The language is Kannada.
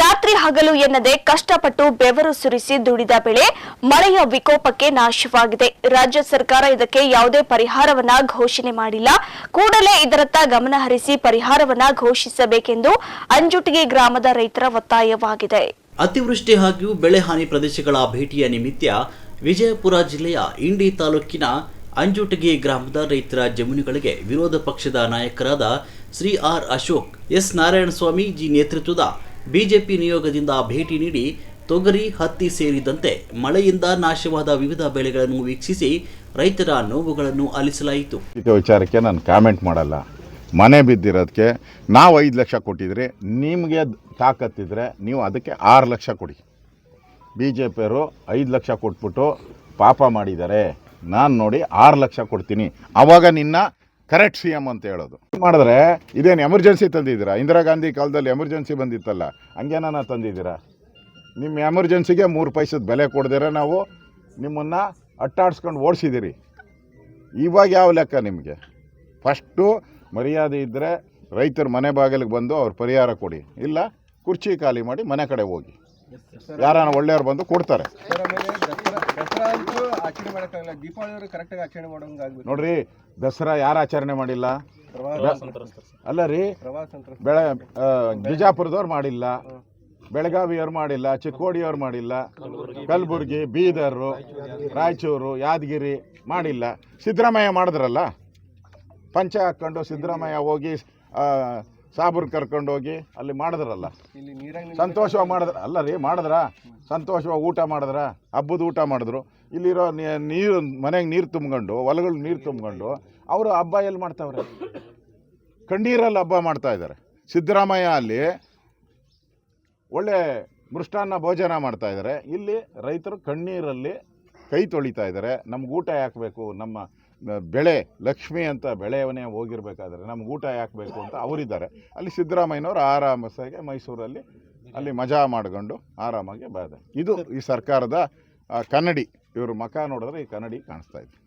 ರಾತ್ರಿ ಹಗಲು ಎನ್ನದೆ ಕಷ್ಟಪಟ್ಟು ಬೆವರು ಸುರಿಸಿ ದುಡಿದ ಬೆಳೆ ಮಳೆಯ ವಿಕೋಪಕ್ಕೆ ನಾಶವಾಗಿದೆ. ರಾಜ್ಯ ಸರ್ಕಾರ ಇದಕ್ಕೆ ಯಾವುದೇ ಪರಿಹಾರವನ್ನ ಘೋಷಣೆ ಮಾಡಿಲ್ಲ. ಕೂಡಲೇ ಇದರತ್ತ ಗಮನ ಹರಿಸಿ ಪರಿಹಾರವನ್ನ ಘೋಷಿಸಬೇಕೆಂದು ಅಂಜುಟಿಗೆ ಗ್ರಾಮದ ರೈತರ ಒತ್ತಾಯವಾಗಿದೆ. ಅತಿವೃಷ್ಟಿ ಹಾಗೂ ಬೆಳೆ ಹಾನಿ ಪ್ರದೇಶಗಳ ಭೇಟಿಯ ನಿಮಿತ್ತ ವಿಜಯಪುರ ಜಿಲ್ಲೆಯ ಇಂಡಿ ತಾಲೂಕಿನ ಅಂಜುಟಗಿ ಗ್ರಾಮದ ರೈತರ ಜಮೀನುಗಳಿಗೆ ವಿರೋಧ ಪಕ್ಷದ ನಾಯಕರಾದ ಶ್ರೀ ಆರ್ ಅಶೋಕ್, ಎಸ್ ನಾರಾಯಣಸ್ವಾಮಿ ಜಿ ನೇತೃತ್ವದ ಬಿಜೆಪಿ ನಿಯೋಗದಿಂದ ಭೇಟಿ ನೀಡಿ ತೊಗರಿ, ಹತ್ತಿ ಸೇರಿದಂತೆ ಮಳೆಯಿಂದ ನಾಶವಾದ ವಿವಿಧ ಬೆಳೆಗಳನ್ನು ವೀಕ್ಷಿಸಿ ರೈತರ ನೋವುಗಳನ್ನು ಆಲಿಸಲಾಯಿತು ವಿಚಾರಕ್ಕೆ ನಾನು ಕಾಮೆಂಟ್ ಮಾಡಲ್ಲ. ಮನೆ ಬಿದ್ದಿರೋದಕ್ಕೆ ನಾವು ಐದು ಲಕ್ಷ ಕೊಟ್ಟಿದ್ರೆ ನಿಮಗೆ ತಾಕತ್ತಿದ್ರೆ ನೀವು ಅದಕ್ಕೆ ಆರು ಲಕ್ಷ ಕೊಡಿ. ಬಿ ಜೆ ಪಿಯವರು ಐದು ಲಕ್ಷ ಕೊಟ್ಬಿಟ್ಟು ಪಾಪ ಮಾಡಿದ್ದಾರೆ. ನಾನು ನೋಡಿ ಆರು ಲಕ್ಷ ಕೊಡ್ತೀನಿ. ಆವಾಗ ನಿನ್ನ ಕರೆಕ್ಟ್ ಸಿ ಎಂ ಅಂತ ಹೇಳೋದು. ಮಾಡಿದ್ರೆ ಇದೇನು ಎಮರ್ಜೆನ್ಸಿ ತಂದಿದ್ದೀರಾ? ಇಂದಿರಾ ಗಾಂಧಿ ಕಾಲದಲ್ಲಿ ಎಮರ್ಜೆನ್ಸಿ ಬಂದಿತ್ತಲ್ಲ, ಹಂಗೇನಾನ ತಂದಿದ್ದೀರಾ? ನಿಮ್ಮ ಎಮರ್ಜೆನ್ಸಿಗೆ ಮೂರು ಪೈಸದ ಬೆಲೆ ಕೊಡದಿರ ನಾವು ನಿಮ್ಮನ್ನು ಅಟ್ಟಾಡಿಸ್ಕೊಂಡು ಓಡಿಸಿದ್ದೀರಿ ಇವಾಗ ಯಾವ ಲೆಕ್ಕ ನಿಮಗೆ? ಫಸ್ಟು ಮರ್ಯಾದೆ ಇದ್ದರೆ ರೈತರ ಮನೆ ಬಾಗಿಲಿಗೆ ಬಂದು ಅವ್ರ ಪರಿಹಾರ ಕೊಡಿ. ಇಲ್ಲ, ಕುರ್ಚಿ ಖಾಲಿ ಮಾಡಿ ಮನೆ ಕಡೆ ಹೋಗಿ. ಯಾರಾನ ಒಳ್ಳೆಯವ್ರು ಬಂದು ಕೊಡ್ತಾರೆ ಸರ್ ಆಮೇಲೆ ದಸರಾ ದಸರಾ ಅಂತೂ ಆಚರಣೆ ಮಾಡೋಕ್ಕಾಗಲ್ಲ. ದೀಪಾವಳಿ ಅವರು ಕರೆಕ್ಟಾಗಿ ಆಚರಣೆ ಮಾಡೋಂಗೆ ಆಗ್ಬೇಕು. ನೋಡ್ರಿ ದಸರಾ ಯಾರು ಆಚರಣೆ ಮಾಡಿಲ್ಲ? ಅಲ್ಲ ರೀ ಬೆಳ ಬಿಜಾಪುರದವ್ರು ಮಾಡಿಲ್ಲ ಬೆಳಗಾವಿಯವ್ರು ಮಾಡಿಲ್ಲ ಚಿಕ್ಕೋಡಿಯವ್ರು ಮಾಡಿಲ್ಲ ಕಲಬುರ್ಗಿ ಬೀದರು ರಾಯಚೂರು ಯಾದಗಿರಿ ಮಾಡಿಲ್ಲ. ಸಿದ್ದರಾಮಯ್ಯ ಮಾಡಿದ್ರಲ್ಲ? ಪಂಚ ಹಾಕ್ಕೊಂಡು ಸಿದ್ದರಾಮಯ್ಯ ಹೋಗಿ ಸಾಬೂರ್ ಕರ್ಕೊಂಡು ಹೋಗಿ ಅಲ್ಲಿ ಮಾಡಿದ್ರಲ್ಲ? ಸಂತೋಷವಾಗಿ ಮಾಡಿದ್ರ ಅಲ್ಲ ರೀ ಮಾಡಿದ್ರ? ಸಂತೋಷವಾಗಿ ಊಟ ಮಾಡಿದ್ರ? ಹಬ್ಬದ ಊಟ ಮಾಡಿದ್ರು. ಇಲ್ಲಿರೋ ನೀರು ಮನೆಗೆ ನೀರು ತುಂಬ್ಕೊಂಡು ಹೊಲಗಳು ನೀರು ತುಂಬ್ಕೊಂಡು ಅವರು ಹಬ್ಬ ಎಲ್ಲಿ ಮಾಡ್ತಾವ್ರೆ? ಕಣ್ಣೀರಲ್ಲಿ ಹಬ್ಬ ಮಾಡ್ತಾ ಇದ್ದಾರೆ ಸಿದ್ದರಾಮಯ್ಯ ಅಲ್ಲಿ ಒಳ್ಳೆ ಮೃಷ್ಟಾನ್ನ ಭೋಜನ ಮಾಡ್ತಾ ಇದ್ದಾರೆ ಇಲ್ಲಿ ರೈತರು ಕಣ್ಣೀರಲ್ಲಿ ಕೈ ತೊಳಿತಾ ಇದ್ದಾರೆ ನಮ್ಗೆ ಊಟ ಯಾಕಬೇಕು ನಮ್ಮ ಬೆಳೆ ಲಕ್ಷ್ಮಿ ಅಂತ ಬೆಳೆಯವನೇ ಹೋಗಿರ್ಬೇಕಾದ್ರೆ ನಮ್ಗೆ ಊಟ ಯಾಕಬೇಕು ಅಂತ ಅವರಿದ್ದಾರೆ. ಅಲ್ಲಿ ಸಿದ್ದರಾಮಯ್ಯನವರು ಆರಾಮಸಾಗಿ ಮೈಸೂರಲ್ಲಿ ಅಲ್ಲಿ ಮಜಾ ಮಾಡ್ಕೊಂಡು ಆರಾಮಾಗಿ ಬರ್ತಾರೆ ಇದು ಈ ಸರ್ಕಾರದ ಕನ್ನಡಿ. ಇವರು ಮಖ ನೋಡಿದ್ರೆ ಈ ಕನ್ನಡಿ ಕಾಣಿಸ್ತಾ ಇತ್ತು